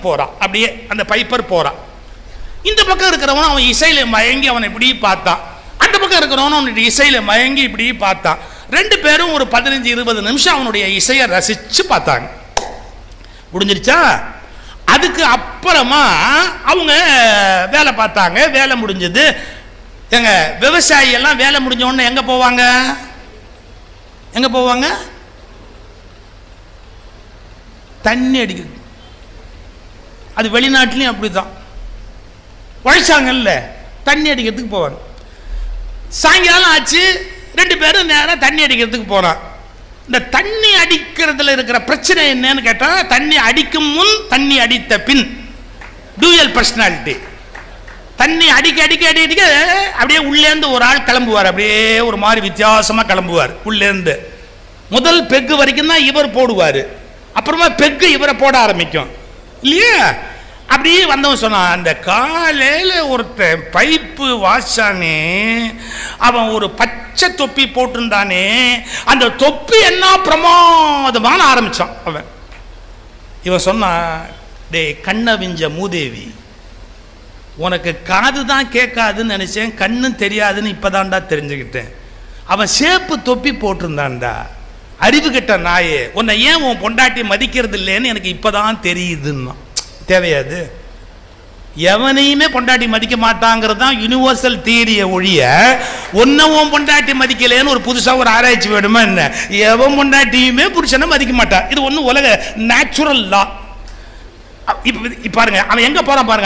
போறான் அப்படியே அந்த பைப்பர் போறான் இந்த பக்கம் இருக்கிறவன் அவன் இசையில மயங்கி அவனை இப்படி பார்த்தான் அந்த பக்கம் இருக்கிறவன் அவனுடைய இசையில மயங்கி இப்படி பார்த்தான் ரெண்டு பேரும் ஒரு பதினஞ்சு இருபது நிமிஷம் அவனுடைய இசையை ரசிச்சு பார்த்தாங்க. முடிஞ்சிருச்சா அதுக்கு அப்புறமா அவங்க வேலை பார்த்தாங்க. வேலை முடிஞ்சது. எங்க விவசாயி எல்லாம் வேலை முடிஞ்ச உடனே எங்க போவாங்க? எங்க போவாங்க? தண்ணி அடிக்குது அது வெளிநாட்டிலையும் அப்படிதான். உழைச்சாங்கல்ல தண்ணி அடிக்கிறதுக்கு போவாங்க. சாயங்காலம் ஆச்சு ரெண்டு பேரும் நேராக தண்ணி அடிக்கிறதுக்கு போனான் இந்த தண்ணி அடிக்கிறதுல இருக்கிற பிரச்சனை என்னன்னு கேட்டால் தண்ணி அடிக்கும் முன் தண்ணி அடித்த பின். Dual personality. தண்ணி அடிக்க அடிக்க அடி அடிக்க அப்படியே உள்ளேருந்து ஒரு ஆள் கிளம்புவார். அப்படியே ஒரு மாதிரி வித்தியாசமாக கிளம்புவார் உள்ளேருந்து முதல் பெக்கு வரைக்கும் தான் இவர் போடுவார். அப்புறமா பெக்கு இவரை போட ஆரம்பிக்கும். இல்லையா? அப்படியே வந்தவன் சொன்னான் அந்த காலையில் ஒருத்தன் பைப்பு வாசானே அவன் ஒரு பச்சை தொப்பி போட்டிருந்தானே அந்த தொப்பி என்ன பிரமாதமான ஆரம்பிச்சான் அவன். இவன் சொன்னான் டேய் கண்ணவிஞ்ச மூதேவி உனக்கு காது தான் கேட்காதுன்னு நினச்சேன் கண்ணும் தெரியாதுன்னு இப்போதான்டா தெரிஞ்சுக்கிட்டேன். அவன் சேப்பு தொப்பி போட்டிருந்தான்டா. அறிவு கெட்ட நாயே உன்னை ஏன் உன் பொண்டாட்டி மதிக்கிறது இல்லைன்னு எனக்கு இப்போதான் தெரியுதுன்னா. தேவையாது. எவனையுமே பொண்டாட்டி மதிக்க மாட்டாங்கிறது தான் யூனிவர்சல் தியரிய ஒழிய ஒன்ன உன் பொண்டாட்டி மதிக்கலைன்னு ஒரு புதுசாக ஒரு ஆராய்ச்சி வேணுமா என்ன? எவன் பொண்டாட்டியுமே புருஷனை மதிக்க மாட்டான் இது ஒன்றும் உலக நேச்சுரல் லா இப்போ பாருங்க அவன் எங்கே போகிறான் பாருங்க?